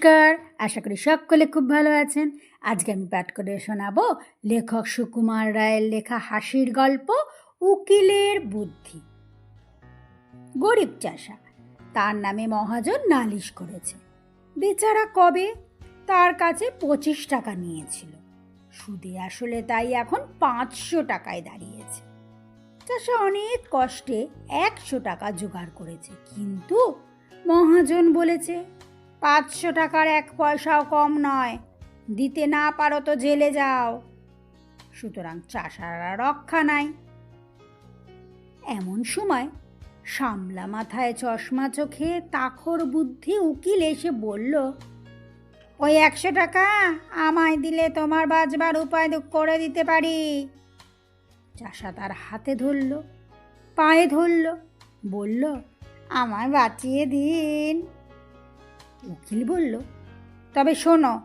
নমস্কার। আশা করি সকলে খুব ভালো আছেন। আজকে আমি পাঠ করে শোনাবো লেখক সুকুমার রায়ের লেখা হাসির গল্প, উকিলের বুদ্ধি। গরিব চাষা, তার নামে মহাজন নালিশ করেছে। বেচারা কবে? তার কাছে পঁচিশ টাকা নিয়েছিল। সুদে আসলে তাই এখন পাঁচশো টাকায় দাঁড়িয়েছে। চাষা অনেক কষ্টে একশো টাকা জোগাড় করেছে, কিন্তু মহাজন বলেছে পাঁচশো টাকার এক পয়সাও কম নয়। দিতে না পারো তো জেলে যাও। সুতরাং চাষারা রক্ষা নাই। এমন সময় সামলা মাথায় চশমা চোখে তাখর বুদ্ধি উকিল এসে বলল, ওই একশো টাকা আমায় দিলে তোমার বাঁচবার উপায় করে দিতে পারি। চাষা তার হাতে ধরল, পায়ে ধরল, বলল, আমায় বাঁচিয়ে দিন। উকিল বলল, তবে শোনো,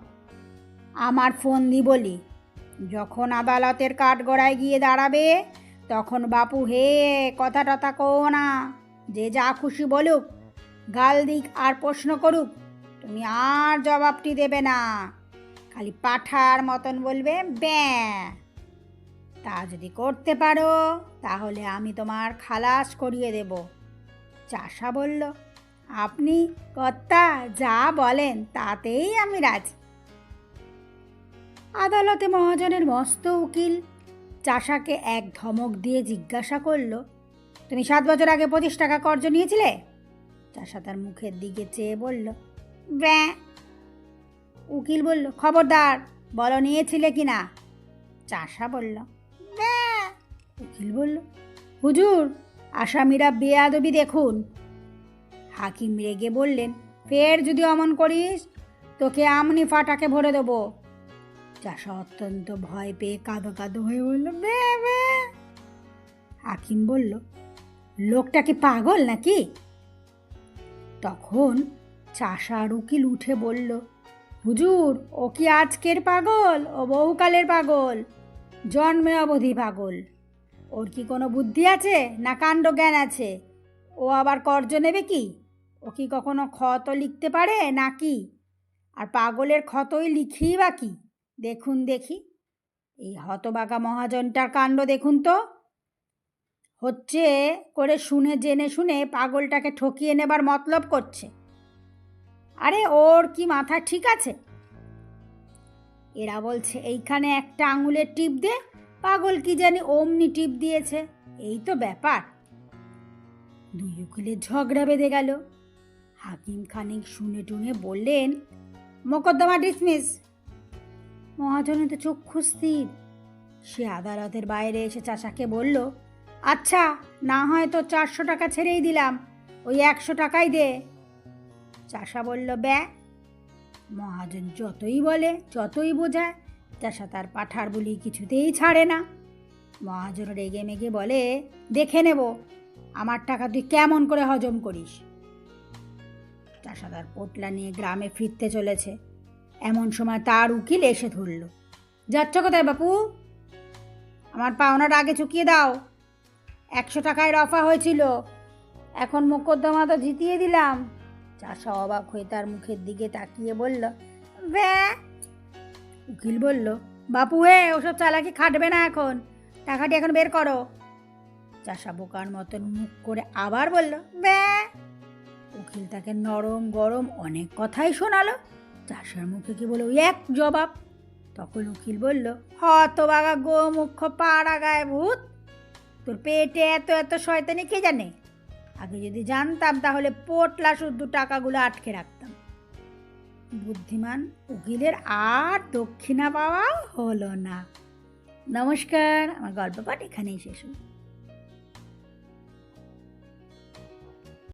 আমার ফোন দি বলি, যখন আদালতের কাঠগড়ায় গিয়ে দাঁড়াবে, তখন বাপু হে কথা টথা কো না, যে যা খুশি বলুক, গাল দিক আর প্রশ্ন করুক, তুমি আর জবাবটি দেবে না, খালি পাঠার মতন বলবে, ব্যাঁ। তা যদি করতে পারো, তাহলে আমি তোমার খালাস করিয়ে দেব। চাষা বলল আপনি কর্তা যা বলেন তাতেই আমি রাজি। আদালতে মহাজনের মস্ত উকিল চাষাকে এক ধমক দিয়ে জিজ্ঞাসা করল, তুমি সাত বছর আগে পঁচিশ টাকা কর্জ নিয়েছিলে? চাষা তার মুখের দিকে চেয়ে বলল, ব্যাঁ। উকিল বলল, খবরদার, বলো নিয়েছিলে কি না? চাষা বলল উকিল বলল, হুজুর, আসামিরা বেয়াদবি দেখুন হাকিম রেগে বললেন, ফের যদি অমন করিস, তোকে আমনি ফাটাকে ভরে দেবো। চাষা অত্যন্ত ভয় পেয়ে কাঁদো কাঁদো হয়ে বলল, বে হাকিম বলল, লোকটা কি পাগল নাকি? তখন চাষার উকিল উঠে বলল, হুজুর, ও কি আজকের পাগল? ও বহুকালের পাগল। জন্মে অবধি পাগল। ওর কি কোনো বুদ্ধি আছে না কাণ্ড জ্ঞান আছে? ও আবার কর্জ নেবে কি? ও কি কখনো ক্ষত লিখতে পারে নাকি? আর পাগলের ক্ষতই লিখি বা কি? দেখুন দেখি। এই হতবাগা মহাজনটার কাণ্ড দেখুন তো। হচ্ছে করে শুনে, জেনে শুনে পাগলটাকে ঠকিয়ে নেবার মতলব করছে। আরে ওর কি মাথা ঠিক আছে? এরা বলছে, এইখানে একটা আঙুলের টিপ দে, পাগল কি জানি অমনি টিপ দিয়েছে। এই তো ব্যাপার। দুই উকিলের ঝগড়া বেঁধে গেল। হাকিম খানিক শুনে টুনে বললেন, মোকদ্দমা ডিসমিস। মহাজনের তো চক্ষু স্থির সে আদালতের বাইরে এসে চাষাকে বলল আচ্ছা না হয় তো চারশো টাকা ছেড়েই দিলাম, ওই একশো টাকাই দে। চাষা বলল, ব্যা? মহাজন যতই বলে, যতই বোঝায় চাষা তার পাঠার বলি কিছুতেই ছাড়ে না। মহাজন রেগে মেগে বলে, দেখে নেব, আমার টাকা তুই কেমন করে হজম করিস? চাষা তার পোটলা নিয়ে গ্রামে ফিরতে চলেছে। এমন সময় তার উকিল এসে ধরল। যাচ্ছ কোথায় বাপু? আমার পাওনাটা আগে চুকিয়ে দাও। একশো টাকায় রফা হয়েছিল। এখন মোকদ্দমা তো জিতিয়ে দিলাম। চাষা অবাক হয়ে তার মুখের দিকে তাকিয়ে বলল, ব্যা? উকিল বলল, বাপু হে ওসব চালাকি খাটবে না এখন। টাকাটি এখন বের করো। চাষা বোকার মতন মুখ করে আবার বলল, ব্যা? উকিল তাকে নরম গরম অনেক কথাই শোনালো। চাষার মুখে কি ওই এক জবাব? তখন উকিল বলল হত বাগা গো মুখ্য পাড়া গায়ে ভূত। তোর পেটে এত এত শয়তানি কে জানে? আগে যদি জানতাম তাহলে পোটলা শুদ্ধ টাকাগুলো আটকে রাখতাম। বুদ্ধিমান উকিলের আর দক্ষিণা পাওয়া হলো না। নমস্কার, আমার গল্প পাঠ এখানেই শেষ হলো।